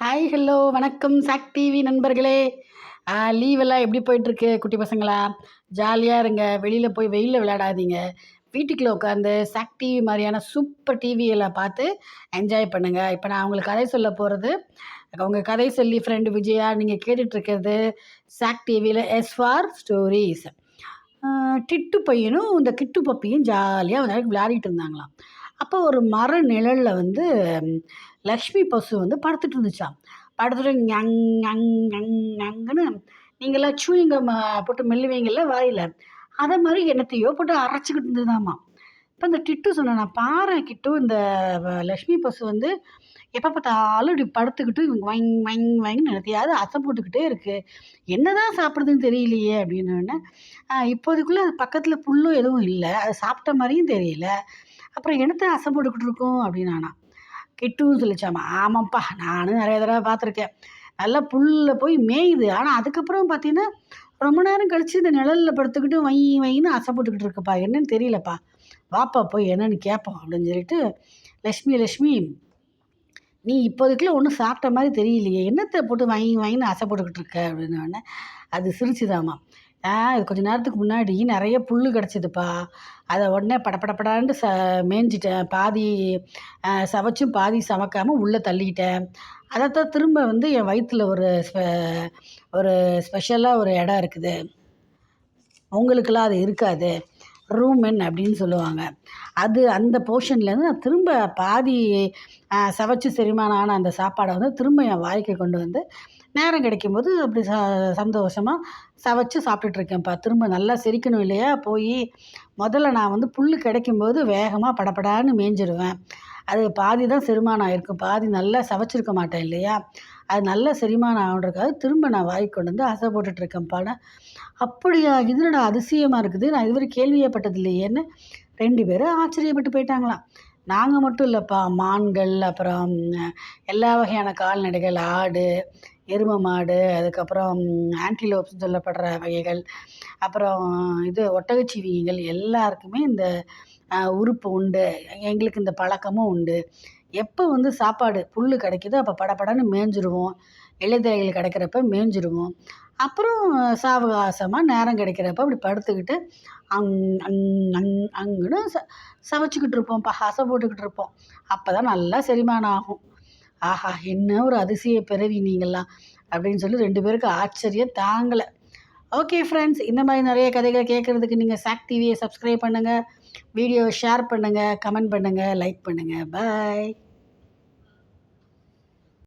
Hi hello வணக்கம் chalk TV நண்பர்களே. லீவெல்லாம் எப்படி போயிட்டுருக்கு குட்டி பசங்களா? ஜாலியாக இருங்க. வெளியில் போய் வெயிலில் விளையாடாதீங்க. வீட்டுக்குள்ளே உட்காந்து சாக் டிவி மாதிரியான சூப்பர் டிவியெல்லாம் பார்த்து என்ஜாய் பண்ணுங்கள் இப்போ நான் உங்களுக்கு கதை சொல்ல போகிறது உங்கள் கதை சொல்லி ஃப்ரெண்டு விஜயா நீங்கள் கேட்டுட்ருக்கிறது சாக் டிவியில் எஸ் ஃபார் ஸ்டோரிஸ் டிட்டு பையனும் இந்த கிட்டு பப்பியும் ஜாலியாக வந்து விளையாடிட்டு இருந்தாங்களாம். அப்போ ஒரு மர நிழலில் வந்து லக்ஷ்மி பசு வந்து படுத்துட்டு இருந்துச்சாம். படுத்துட்டு ஞங் ஞங் ஞங் ஞங்குன்னு நீங்களாம் சூயிங்கம் போட்டு மெல்லுவீங்கள்ல வாயில். அதை மாதிரி என்னத்தையோ போட்டு அரைச்சிக்கிட்டு இருந்ததாமா இப்போ இந்த டிட்டு சொன்னேன் நான் கிட்டும் கிட்டு இந்த லக்ஷ்மி பசு வந்து எப்போ பார்த்தாலும் இப்படி படுத்துக்கிட்டு இவங்க வாங்கி வாங்கி வைங்னு நினைத்தையாவது அசை போட்டுக்கிட்டே இருக்குது என்ன தான் சாப்பிட்றதுன்னு தெரியலையே அப்படின்னு இப்போதைக்குள்ளே அது பக்கத்தில் புல்லும் எதுவும் இல்லை. அது சாப்பிட்ட மாதிரியும் தெரியல. அப்புறம் என்னத்தை அசை போட்டுக்கிட்டு இருக்கோம் அப்படின்னு நானா சொல்லிச்சாமா. ஆமாப்பா நானும் நிறைய தடவை பார்த்துருக்கேன். நல்லா புல்லில் போய் மேயுது. ஆனால் அதுக்கப்புறம் பார்த்தீங்கன்னா ரொம்ப நேரம் கழித்து இந்த நிழலில் படுத்துக்கிட்டு வை வைன்னு அசைப்பட்டுக்கிட்டு இருக்குப்பா. என்னன்னு தெரியலப்பா. வாப்பா போய் என்னன்னு கேட்போம் அப்படின்னு சொல்லிட்டு லக்ஷ்மி லக்ஷ்மி நீ இப்போதைக்குள்ள ஒன்றும் சாப்பிட்ட மாதிரி தெரியலையே. என்னத்தை போட்டு வாங்கி வாங்கின்னு அசைப்பட்டுக்கிட்டு இருக்க? அப்படின்னு அது சிரிச்சுதாம்மா. ஆ இது கொஞ்ச நேரத்துக்கு முன்னாடி நிறைய புல் கிடச்சிதுப்பா. அதை உடனே படப்படப்படான்ட்டு ச மேய்ஞ்சிட்டேன். பாதி சவைச்சும் பாதி சமைக்காமல் உள்ளே தள்ளிக்கிட்டேன் அதைத்தான் திரும்ப வந்து என் வயிற்றில் ஒரு ஸ்பெ ஒரு ஸ்பெஷலாக ஒரு இடம் இருக்குது. உங்களுக்கெல்லாம் அது இருக்காது. ரூமென் அப்படின்னு சொல்லுவாங்க. அது அந்த போர்ஷன்லேருந்து நான் திரும்ப பாதி சவைச்சு செரிமானம் ஆன அந்த சாப்பாடை வந்து திரும்ப என் வாய்க்கு கொண்டு வந்து நேரம் கிடைக்கும்போது அப்படி ச சந்தோஷமாக சவைச்சு சாப்பிட்டுட்ருக்கேன்ப்பா. திரும்ப நல்லா செரிக்கணும் இல்லையா? போய் முதல்ல நான் வந்து புல் கிடைக்கும்போது வேகமாக படப்படான்னு மேய்ஞ்சிருவேன். அது பாதி தான் செரிமானம் ஆகிருக்கும் பாதி நல்லா சமைச்சிருக்க மாட்டேன் இல்லையா? அது நல்லா செரிமானம் ஆகுன்றதுக்காக திரும்ப நான் வாய்க்கு கொண்டு வந்து அசை போட்டுட்ருக்கேன்ப்பாட அப்படியா? இது அதிசயமாக இருக்குது? நான் இதுவரை கேள்வியப்பட்டது இல்லையேன்னு ரெண்டு பேரும் ஆச்சரியப்பட்டு போயிட்டாங்களாம். நாங்கள் மட்டும் இல்லைப்பா. மான்கள் அப்புறம் எல்லா வகையான கால்நடைகள் ஆடு எருமை மாடு அதுக்கப்புறம் ஆன்டிலோப்ஸ் சொல்லப்படுற வகைகள் அப்புறம் இது ஒட்டகச்சிவிங்கிகள் எல்லாருக்குமே இந்த உறுப்பு உண்டு. எங்களுக்கு இந்த பழக்கமும் உண்டு. எப்போ வந்து சாப்பாடு புல் கிடைக்குதோ அப்போ படப்படன்னு மேய்ஞ்சிருவோம் இலைதழைகள் கிடைக்கிறப்ப மேய்ஞ்சிருவோம் அப்புறம் சாவகாசமாக நேரம் கிடைக்கிறப்ப அப்படி படுத்துக்கிட்டு அங் அங் அங் அங்குன்னு ச சமைச்சிக்கிட்டு இருப்போம். பகாசை போட்டுக்கிட்டு இருப்போம். அப்போ தான் நல்லா செரிமானம் ஆகும். ஆஹா என்ன ஒரு அதிசய பிறவி நீங்கள்லாம் அப்படின்னு சொல்லி ரெண்டு பேருக்கு ஆச்சரியம் தாங்கலை. ஓகே ஃப்ரெண்ட்ஸ் இந்த மாதிரி நிறைய கதைகளை கேட்குறதுக்கு நீங்கள் சாக் டிவியை சப்ஸ்கிரைப் பண்ணுங்கள் வீடியோவை ஷேர் பண்ணுங்கள் கமெண்ட் பண்ணுங்கள் லைக் பண்ணுங்கள் பாய்